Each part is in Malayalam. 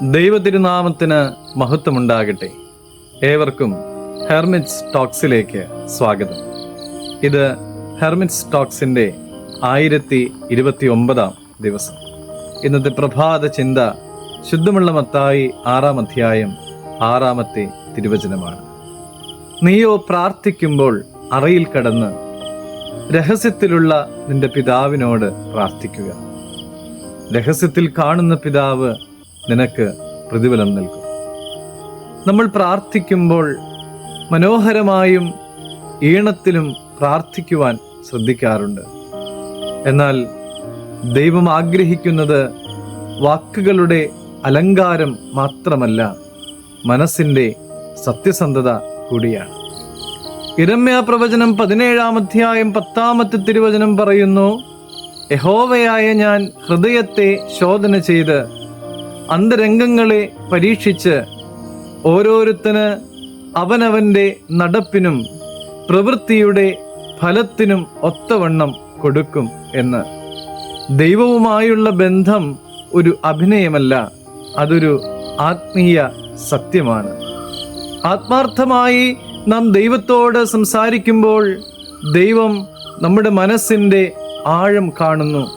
ദൈവതിരുനാമത്തിന് മഹത്വമുണ്ടാകട്ടെ. ഏവർക്കും ഹെർമിറ്റ്സ് ടോക്സിലേക്ക് സ്വാഗതം. ഇത് ഹെർമിറ്റ്സ് ടോക്സിന്റെ ആയിരത്തി ഇരുപത്തി ഒമ്പതാം ദിവസം. ഇന്നത്തെ പ്രഭാത ചിന്ത ശുദ്ധമുള്ള മത്തായി ആറാം അധ്യായം ആറാമത്തെ തിരുവചനമാണ്. നീയോ പ്രാർത്ഥിക്കുമ്പോൾ അറയിൽ കടന്ന് രഹസ്യത്തിലുള്ള നിന്റെ പിതാവിനോട് പ്രാർത്ഥിക്കുക. രഹസ്യത്തിൽ കാണുന്ന പിതാവ് നിനക്ക് പ്രതിഫലം നൽകും. നമ്മൾ പ്രാർത്ഥിക്കുമ്പോൾ മനോഹരമായും ഈണത്തിലും പ്രാർത്ഥിക്കുവാൻ ശ്രദ്ധിക്കാറുണ്ട്. എന്നാൽ ദൈവം ആഗ്രഹിക്കുന്നത് വാക്കുകളുടെ അലങ്കാരം മാത്രമല്ല മനസ്സിന്റെ സത്യസന്ധത കൂടിയാണ്. ഇരമ്യ പ്രവചനം പതിനേഴാം അധ്യായം പത്താമത്തെ തിരുവചനം പറയുന്നു യഹോവയായ ഞാൻ ഹൃദയത്തെ ശോധന ചെയ്ത് അന്തരംഗങ്ങളെ പരീക്ഷിച്ച് ഓരോരുത്തന് അവനവന്റെ നടപ്പിനും പ്രവൃത്തിയുടെ ഫലത്തിനും ഒത്തവണ്ണം കൊടുക്കും എന്ന്. ദൈവവുമായുള്ള ബന്ധം ഒരു അഭിനയമല്ല അതൊരു ആത്മീയ സത്യമാണ്. ആത്മാർത്ഥമായി നാം ദൈവത്തോട് സംസാരിക്കുമ്പോൾ ദൈവം നമ്മുടെ മനസ്സിന്റെ ആഴം കാണുന്നു.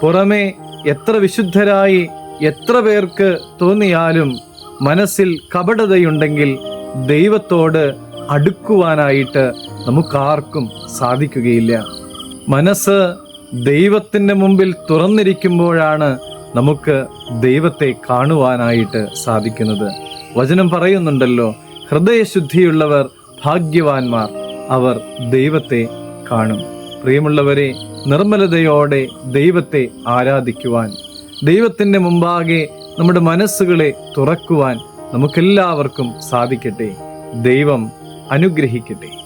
പുറമെ എത്ര വിശുദ്ധരായി എത്ര പേർക്ക് തോന്നിയാലും മനസ്സിൽ കപടതയുണ്ടെങ്കിൽ ദൈവത്തോട് അടുക്കുവാനായിട്ട് നമുക്കാർക്കും സാധിക്കുകയില്ല. മനസ്സ് ദൈവത്തിന്റെ മുമ്പിൽ തുറന്നിരിക്കുമ്പോഴാണ് നമുക്ക് ദൈവത്തെ കാണുവാനായിട്ട് സാധിക്കുന്നത്. വചനം പറയുന്നുണ്ടല്ലോ ഹൃദയശുദ്ധിയുള്ളവർ ഭാഗ്യവാന്മാർ അവർ ദൈവത്തെ കാണും. പ്രിയമുള്ളവരെ നിർമ്മലതയോടെ ദൈവത്തെ ആരാധിക്കുവാൻ ദൈവത്തിന്റെ മുമ്പാകെ നമ്മുടെ മനസ്സുകളെ തുറക്കുവാൻ നമുക്കെല്ലാവർക്കും സാധിക്കട്ടെ. ദൈവം അനുഗ്രഹിക്കട്ടെ.